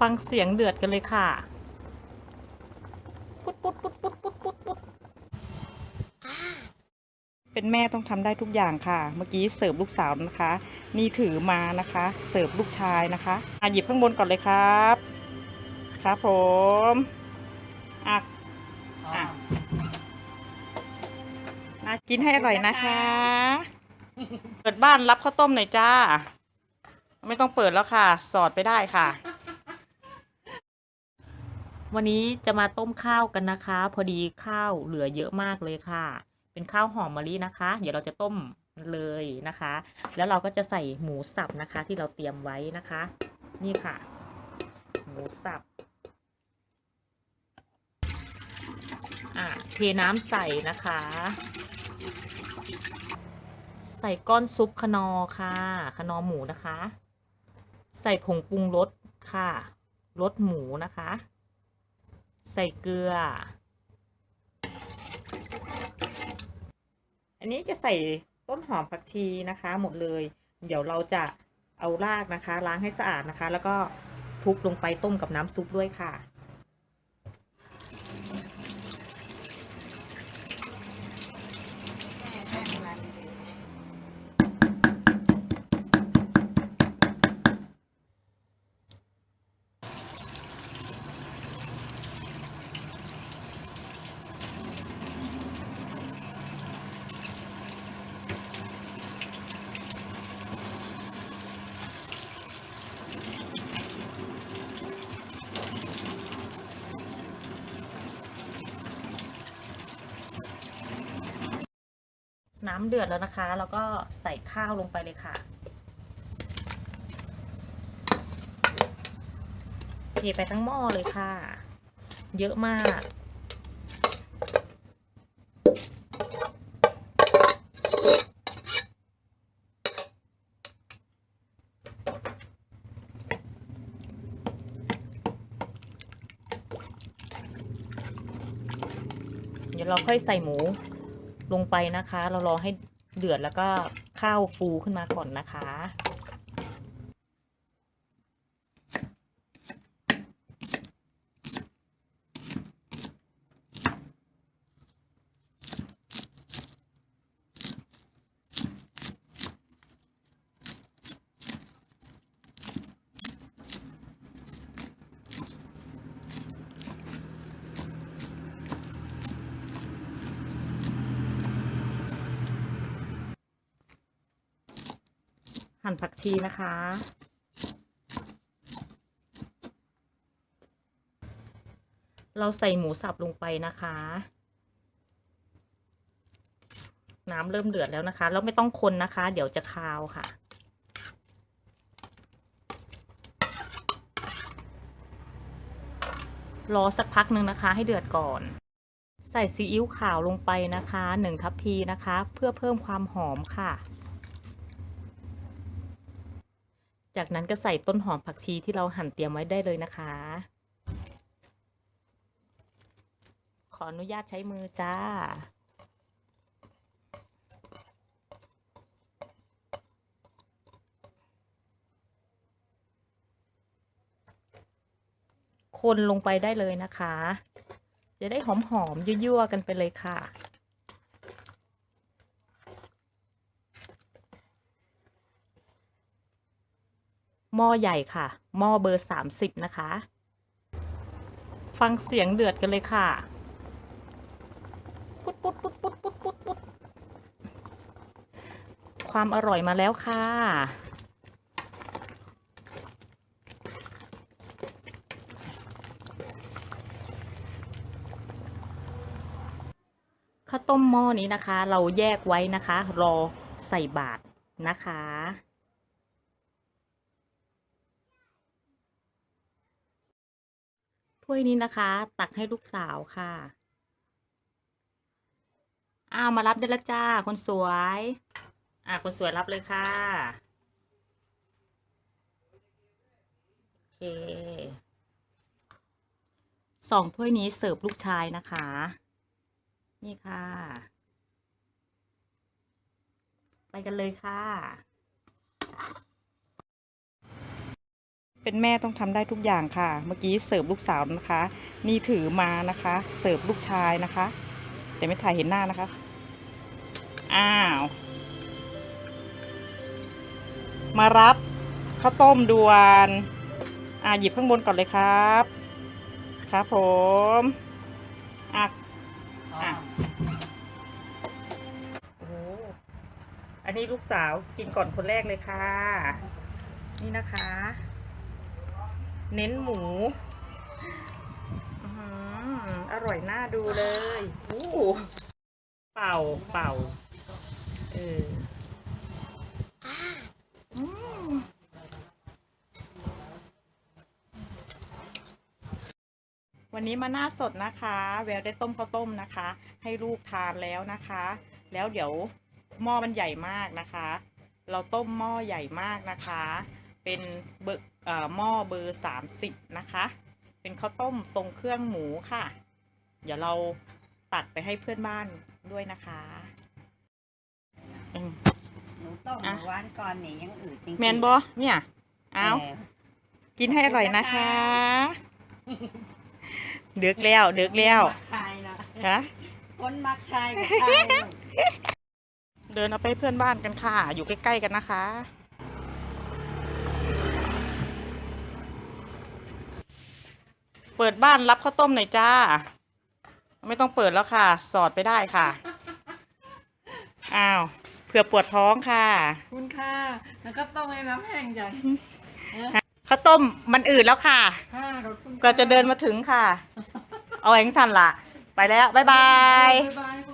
ฟังเสียงเดือดกันเลยค่ะ ปุ๊ดปุ๊ดปุ๊ดปุ๊ดปุ๊ดปุ๊ดปุ๊ดเป็นแม่ต้องทำได้ทุกอย่างค่ะ เมื่อกี้เสิร์ฟลูกสาวนะคะ นี่ถือมานะคะ เสิร์ฟลูกชายนะคะอะหยิบข้างบนก่อนเลยครับ ครับผมอะอะมากินให้อร่อยนะคะ เปิดบ้านรับข้าวต้มหน่อยจ้า ไม่ต้องเปิดแล้วค่ะ สอดไปได้ค่ะ วันนี้จะมาต้มข้าวกันนะคะ พอดีข้าวเหลือเยอะมากเลยค่ะ เป็นข้าวหอมมะลินะคะ เดี๋ยวเราจะต้มเลยนะคะ แล้วเราก็จะใส่หมูสับนะคะ ที่เราเตรียมไว้นะคะ นี่ค่ะ หมูสับอะเทน้ำใส่นะคะ ใส่ก้อนซุปขนอค่ะขนอหมูนะคะ ใส่ผงปรุงรสค่ะรสหมูนะคะ ใส่เกลือ อันนี้จะใส่ต้นหอมผักชีนะคะ หมดเลย เดี๋ยวเราจะเอารากนะคะ ล้างให้สะอาดนะคะ แล้วก็ทุบลงไปต้มกับน้ำซุปด้วยค่ะ น้ำเดือดแล้วนะคะ แล้วก็ใส่ข้าวลงไปเลยค่ะเทไปทั้งหม้อเลยค่ะ เยอะมากเดี๋ยวเราค่อยใส่หมู ลงไปนะคะ เรารอให้เดือดแล้วก็ข้าวฟูขึ้นมาก่อนนะคะ หั่นผักชีนะคะ เราใส่หมูสับลงไปนะคะ น้ำเริ่มเดือดแล้วนะคะแล้วไม่ต้องคนนะคะ เดี๋ยวจะคาวค่ะรอสักพักหนึ่งนะคะให้เดือดก่อน ใส่ซีอิ๊วขาวลงไปนะคะหนึ่งทัพพีนะคะ เพื่อเพิ่มความหอมค่ะ จากนั้นก็ใส่ต้นหอมผักชีที่เราหั่นเตรียมไว้ได้เลยนะคะ ขออนุญาตใช้มือจ้า คนลงไปได้เลยนะคะ จะได้หอมๆยั่วๆกันไปเลยค่ะ หม้อใหญ่ค่ะ หม้อเบอร์สามสิบนะคะ ฟังเสียงเดือดกันเลยค่ะ ปุ๊ดปุ๊ดปุ๊ดปุ๊ดปุ๊ดปุ๊ดปุ๊ดความอร่อยมาแล้วค่ะ ข้าวต้มหม้อนี้นะคะ เราแยกไว้นะคะ รอใส่บาตรนะคะ ถ้วยนี้นะคะ ตักให้ลูกสาวค่ะ อ้าวมารับได้แล้วจ้า คนสวย อ่าคนสวยรับเลยค่ะ โอเค สองถ้วยนี้เสิร์ฟลูกชายนะคะ นี่ค่ะ ไปกันเลยค่ะ เป็นแม่ต้องทำได้ทุกอย่างค่ะ เมื่อกี้เสิร์ฟลูกสาวนะคะ นี่ถือมานะคะ เสิร์ฟลูกชายนะคะ แต่ไม่ถ่ายเห็นหน้านะคะ อ้าว มารับข้าวต้มด่วน อ่าหยิบข้างบนก่อนเลยครับ ครับผมอะอะโอ้อันนี้ลูกสาวกินก่อนคนแรกเลยค่ะ นี่นะคะ เน้นหมูอร่อยน่าดูเลยอู้เป่าเป่า เออวันนี้มาหน้าสดนะคะ แววได้ต้มข้าวต้มนะคะ ให้ลูกทานแล้วนะคะ แล้วเดี๋ยวหม้อมันใหญ่มากนะคะ เราต้มหม้อใหญ่มากนะคะ เป็นเบอร์ หม้อเบอร์สามสิบนะคะ เป็นข้าวต้มทรงเครื่องหมูค่ะ เดี๋ยวเราตักไปให้เพื่อนบ้านด้วยนะคะอืมหนูต้มอะเมื่อวานก่อนนี่ยังอืดจริงๆแมนบอเนี่ยเอาแต่กินให้อร่อยนะคะเดือกแล้วเดือกแล้วมาคายเนาะฮะคนมาคายกับคายเนาะเดินเอาไปเพื่อนบ้านกันค่ะ อยู่ใกล้ๆกันนะคะ ปิดบ้านรับข้าวต้มหน่อยจ้า ไม่ต้องเปิดแล้วค่ะ สอดไปได้ค่ะ อ้าวเผื่อปวดท้องค่ะ คุณค่ะ แล้วก็ต้องให้น้ำแห้งจังข้าวต้มมันอืดแล้วค่ะ ค่ะรถคุณก็จะเดินมาถึงค่ะ เอาเองสั่นละไปแล้ว บ๊ายบาย บ๊ายบายพวกเนี้ย